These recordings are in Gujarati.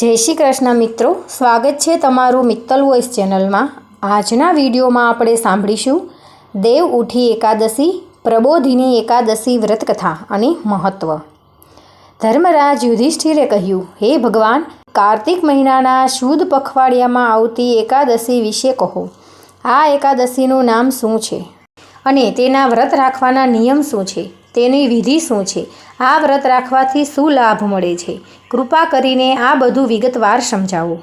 જય શ્રી કૃષ્ણ મિત્રો, સ્વાગત છે તમારું મિત્તલ વોઇસ ચેનલમાં. આજના વિડીયોમાં આપણે સાંભળીશું દેવ ઉઠી એકાદશી, પ્રબોધિની એકાદશી વ્રતકથા અને મહત્ત્વ ધર્મરાજ યુધિષ્ઠિરે કહ્યું, હે ભગવાન, કાર્તિક મહિનાના શુદ્ધ પખવાડિયામાં આવતી એકાદશી વિશે કહો. આ એકાદશીનું નામ શું છે? અને તેના વ્રત રાખવાના નિયમ શું છે? તેની વિધિ શું છે? આ વ્રત રાખવાથી શું લાભ મળે છે? કૃપા કરીને આ બધું વિગતવાર સમજાવો.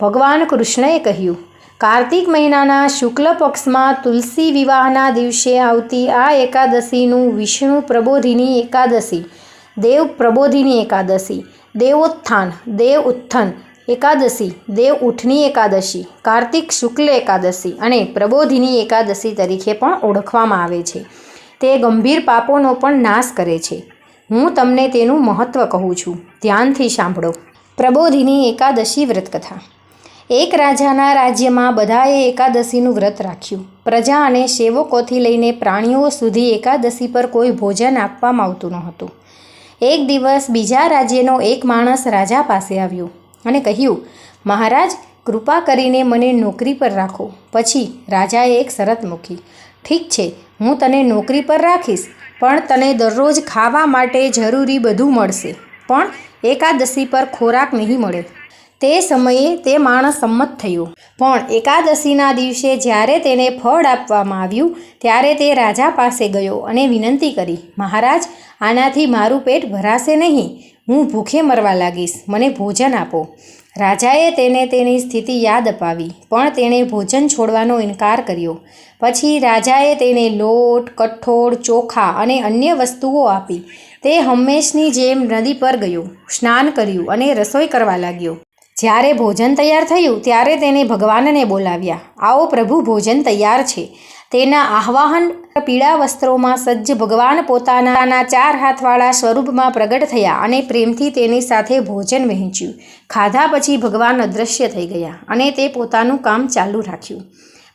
ભગવાન કૃષ્ણએ કહ્યું, કાર્તિક મહિનાના શુક્લ પક્ષમાં તુલસી વિવાહના દિવસે આવતી આ એકાદશીનું વિષ્ણુ પ્રબોધિની એકાદશી, દેવ પ્રબોધિની એકાદશી, દેવોત્થાન, દેવ ઉત્થન, એકાદશી, દેવ ઉઠની એકાદશી, કાર્તિક શુક્લ એકાદશી અને પ્રબોધિની એકાદશી તરીકે પણ ઓળખવામાં આવે છે. તે ગંભીર પાપોનો પણ નાશ કરે છે. હું તમને તેનું મહત્ત્વ કહું છું. ધ્યાનથી સાંભળો. પ્રબોધિની એકાદશી વ્રતકથા. એક રાજાના રાજ્યમાં બધાએ એકાદશીનું વ્રત રાખ્યું. પ્રજા અને સેવકોથી લઈને પ્રાણીઓ સુધી એકાદશી પર કોઈ ભોજન આપવામાં આવતું ન હતું એક દિવસ બીજા રાજ્યનો એક માણસ રાજા પાસે આવ્યો અને કહ્યું, મહારાજ, કૃપા કરીને મને નોકરી પર રાખો. પછી રાજાએ એક શરત મૂકી. ઠીક છે, હું તને નોકરી પર રાખીશ, પણ તને દરરોજ ખાવા માટે જરૂરી બધું મળશે, પણ એકાદશી પર ખોરાક નહીં મળે. તે સમયે તે માણસ સંમત થયો. પણ એકાદશીના દિવસે જ્યારે તેને ફળ આપવામાં આવ્યું, ત્યારે તે રાજા પાસે ગયો અને વિનંતી કરી, મહારાજ, આનાથી મારું પેટ ભરાશે નહીં. હું ભૂખે મરવા લાગીશ. મને ભોજન આપો. રાજાએ તેને તેની સ્થિતિ યાદ અપાવી, પણ તેણે ભોજન છોડવાનો ઇનકાર કર્યો. પછી રાજાએ તેને લોટ, કઠોળ, ચોખા અને અન્ય વસ્તુઓ આપી. તે હંમેશની જેમ નદી પર ગયો, સ્નાન કર્યું અને રસોઈ કરવા લાગ્યો. જ્યારે ભોજન તૈયાર થયું ત્યારે તેને ભગવાનને બોલાવ્યા. આવો પ્રભુ, ભોજન તૈયાર છે. તેના આહ્વાહન પીળા વસ્ત્રોમાં સજ્જ ભગવાન પોતાના ચાર હાથવાળા સ્વરૂપમાં પ્રગટ થયા અને પ્રેમથી તેની સાથે ભોજન વહેંચ્યું. ખાધા પછી ભગવાન અદૃશ્ય થઈ ગયા અને તે પોતાનું કામ ચાલુ રાખ્યું.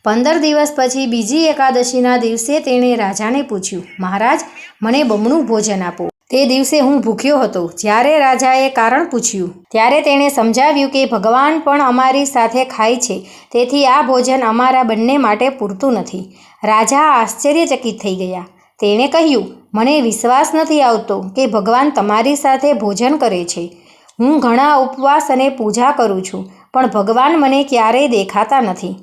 પંદર દિવસ પછી બીજી એકાદશીના દિવસે તેણે રાજાને પૂછ્યું, મહારાજ, મને બમણું ભોજન આપો. તે દિવસે હું ભૂખ્યો હતો. જ્યારે રાજાએ કારણ પૂછ્યું, ત્યારે તેણે સમજાવ્યું કે ભગવાન પણ અમારી સાથે ખાય છે. તેથી આ ભોજન અમારા બંને માટે પૂરતું નથી. રાજા આશ્ચર્યચકિત થઈ ગયા. તેણે કહ્યું, મને વિશ્વાસ નથી આવતો કે ભગવાન તમારી સાથે ભોજન કરે છે. હું ઘણા ઉપવાસ અને પૂજા કરું છું, પણ ભગવાન મને ક્યારેય દેખાતા નથી.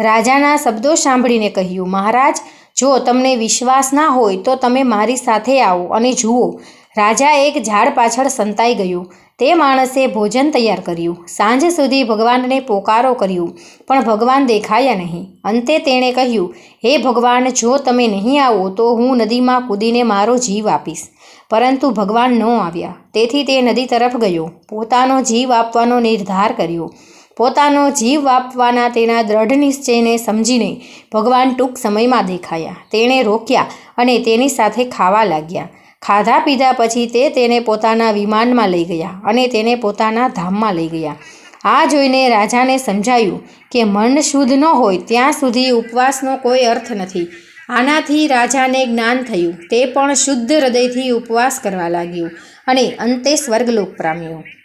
રાજાના શબ્દો સાંભળીને કહ્યું, મહારાજ જો તમને વિશ્વાસ ના હોય તો તમે મારી સાથે આવો અને જુઓ. રાજા એક ઝાડ પાછળ સંતાઈ ગયું. તે માણસે ભોજન તૈયાર કર્યું. સાંજ સુધી ભગવાનને પોકારો કર્યું, પણ ભગવાન દેખાયા નહીં. અંતે તેણે કહ્યું, હે ભગવાન, જો તમે નહીં આવો તો હું નદીમાં કૂદીને મારો જીવ આપીશ. પરંતુ ભગવાન ન આવ્યા. તેથી તે નદી તરફ ગયો. પોતાનો જીવ આપવાનો નિર્ધાર કર્યો. પોતાનો જીવ આપવાના તેના દ્રઢ નિશ્ચયને સમજીને ભગવાન ટૂંક સમયમાં દેખાયા. તેણે રોક્યા અને તેની સાથે ખાવા લાગ્યા. ખાધા પીધા પછી તે તેને પોતાના વિમાનમાં લઈ ગયા અને તેને પોતાના ધામમાં લઈ ગયા. આ જોઈને રાજાને સમજાયું કે મન શુદ્ધ ન હોય ત્યાં સુધી ઉપવાસનો કોઈ અર્થ નથી. આનાથી રાજાને જ્ઞાન થયું. તે પણ શુદ્ધ હૃદયથી ઉપવાસ કરવા લાગ્યું અને અંતે સ્વર્ગલોક પામ્યો.